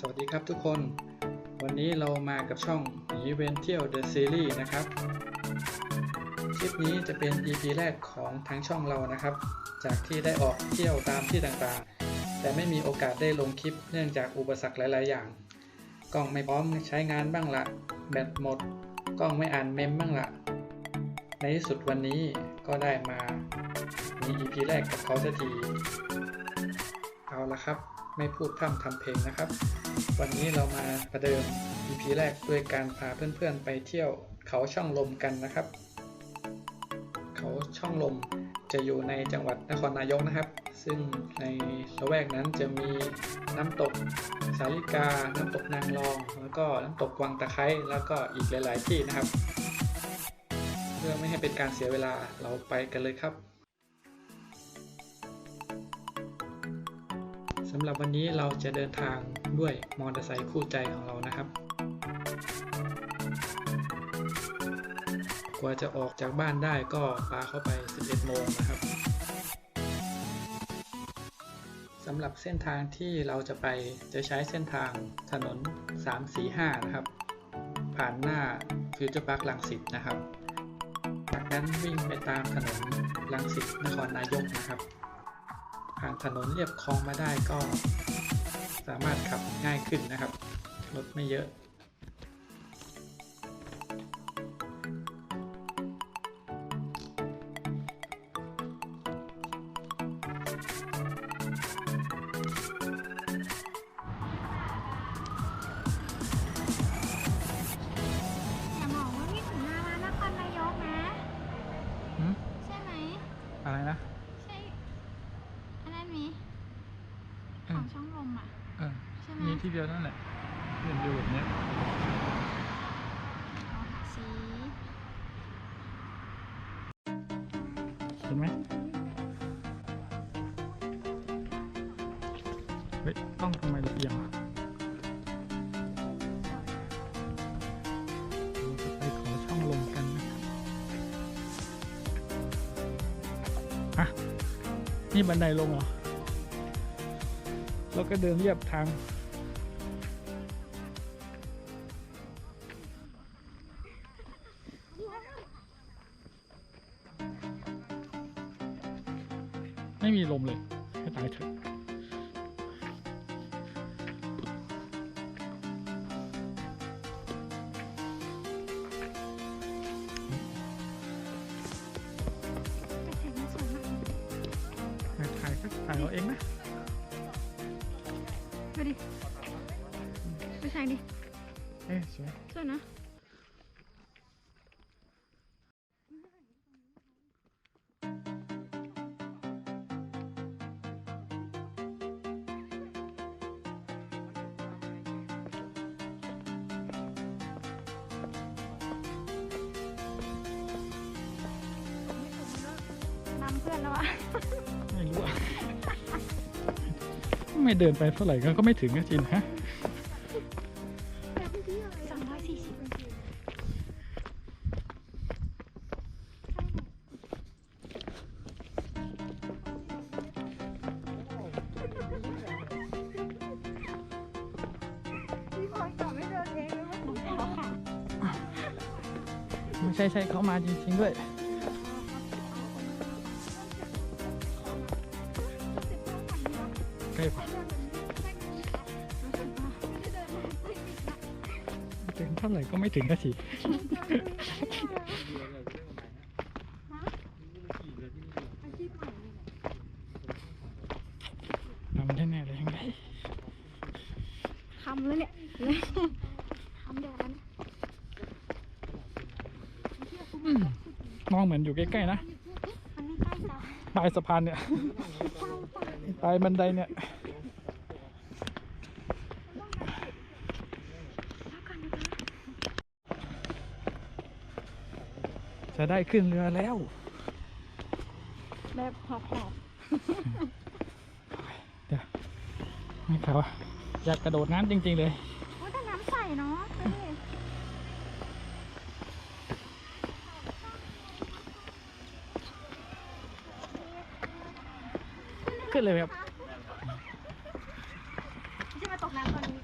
สวัสดีครับทุกคน วันนี้เรามากับช่องหนีเวนเที่ยว The Series นะครับ คลิปนี้จะเป็น EP แรกของทางช่องเรานะครับ จากที่ได้ออกเที่ยวตามที่ต่างๆ แต่ไม่มีโอกาสได้ลงคลิปเนื่องจากอุปสรรคหลาย ๆ อย่าง กล้องไม่พร้อมใช้งานบ้างละแบตหมด กล้องไม่อ่านเมมบ้างละในที่สุดวันนี้ก็ได้มามี EP แรกกับเขาสักที เอาละครับ ไม่พูดพร่ำทำเพลงนะครับ วันนี้เรามาประเดิม EP แรกด้วยการพาเพื่อนๆไปเที่ยวเขาช่องลมกันนะครับ เขาช่องลมจะอยู่ในจังหวัดนครนายกนะครับ ซึ่งในละแวกนั้นจะมีน้ำตกสาลิกา น้ำตกนางรอง แล้วก็น้ำตกวังตะไคร้แล้วก็อีกหลาย ๆ ที่นะครับ เพื่อไม่ให้เป็นการเสียเวลาเราไปกันเลยครับำหรับวันนี้เราจะเดินทางด้วยมอเตอร์ไซค์คู่ใจของเรานะครับ กว่าจะออกจากบ้านได้ก็ปาเข้าไป 11 โมงนะครับสำหรับเส้นทางที่เราจะไปจะใช้เส้นทางถนน 345 นะครับ ผ่านหน้าฟิวเจอร์พาร์คลังสิตนะครับ จากนั้นวิ่งไปตามถนนลังสิตนครนายกนะครับ ผ่านถนนเรียบคลองมาได้ก็ สามารถขับง่ายขึ้นนะครับรถไม่เยอะ ช่องลมอะเออใช่ไหมมีที่เดียวนั่นแหละเห็นดูแบบเนี้ยเอาสีเห็นไหมเฮ้ยต้องทำไมละเอียงอะเราจะไปขอช่องลมกันนะครับอะนี่บันไดลงเหรอ แล้วก็เดินเรียบทางไม่มีลมเลยให้ตายเถอะถ่ายก็ถ่ายเอาเองนะ ไปดิไปถ่ายดิ เอ๊ะสวย สวยนะ ไม่เดินไปเท่าไหร่ก็ก็ไม่ถึงนะจินฮะสองร้อยสี่สิบไม่ใช่ใช่เขามาจริงๆด้วย ใกล้ปะถึงเท่าไหร่ก็ไม่ถึงก็สิทำแน่ๆเลยยังไงคำเลยเนี่ยคำเดียวกันมองเหมือนอยู่ใกล้ๆนะ มันไม่ใกล้จ้ะ ปลายสะพานเนี่ยปลายบันไดเนี่ยจะได้ขึ้นเรือแล้ว แบบหอบหอบเดี๋ยวไม่เขาอยากกระโดดน้ำจริง ๆ เลยโอ้แต่น้ำใสเนาะ ขึ้นเลยครับ ไม่ใช่มาตกน้ำตอนนี้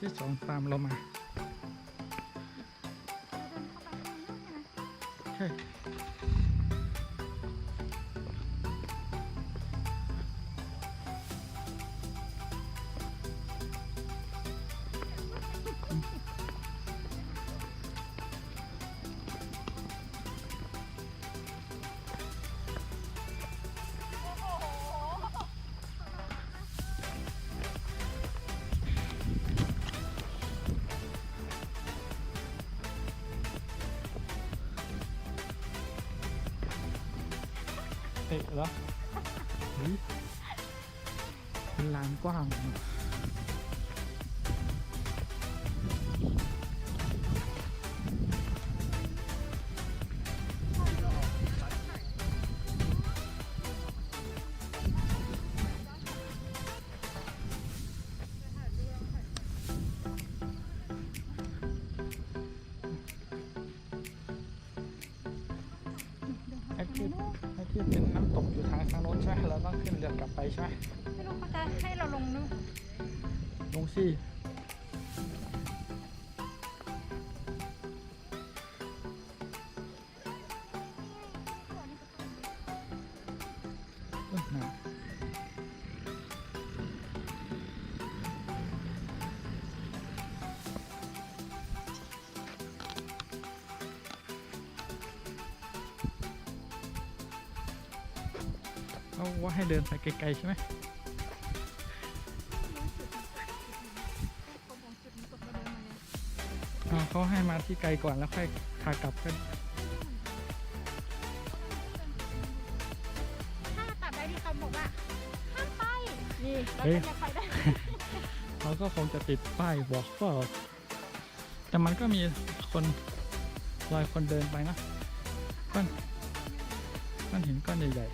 ที่สองตามเรามา เป็นลานก ที่เป็นน้ำตกอยู่ทางทางโน้นใช่ไหมเราต้องขึ้นเรือกลับไปใช่ไหมไม่รู้เขาจะให้เราลงนึกลงซี่ เขาว่าให้เดินไปไกลๆใช่ไหมอ่าเขาให้มาที่ไกลก่อนแล้วค่อยขากลับกันถ้าตัดได้ที่เขาบอกว่าห้ามไป นี่เราเฮ้ยจะยังไปได้ เขาก็คงจะติดป้ายบอกเปล่าแต่มันก็มีคนรอยคนเดินไปนะก้อนก้อนหินก้อนใหญ่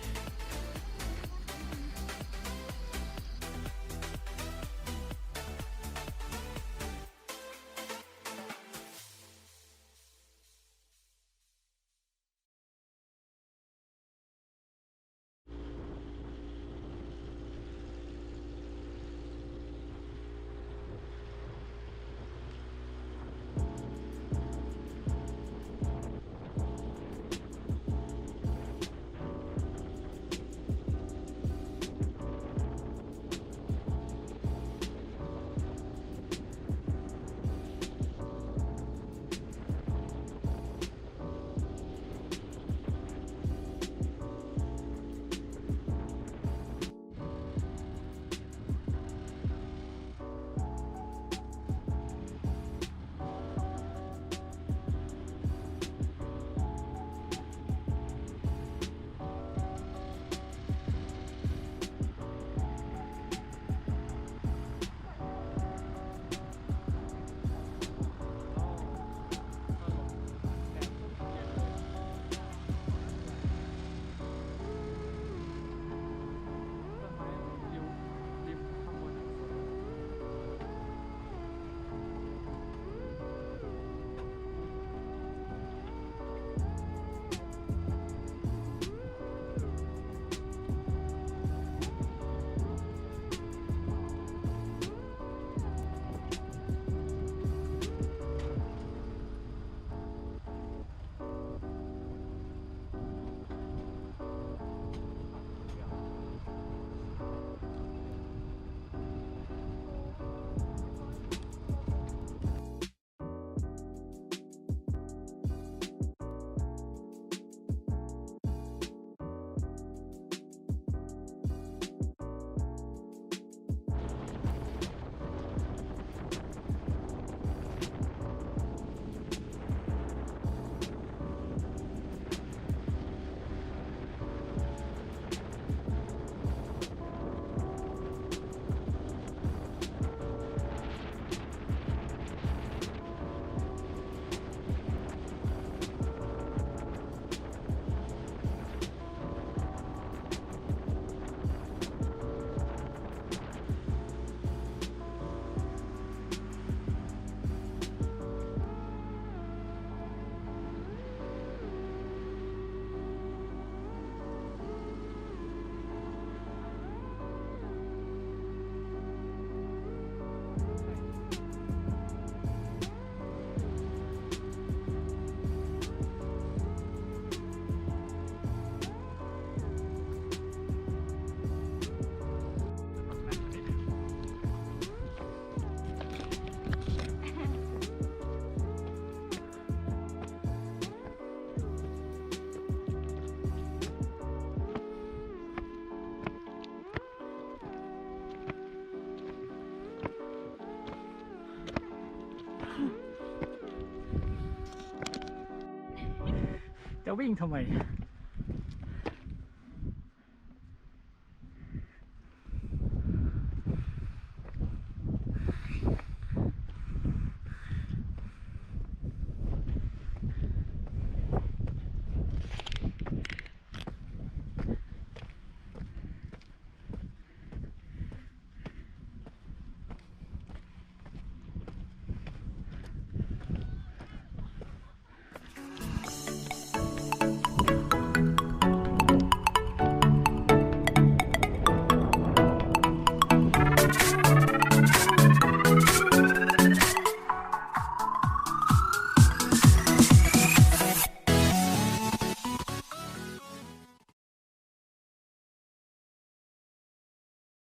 จะวิ่งทำไม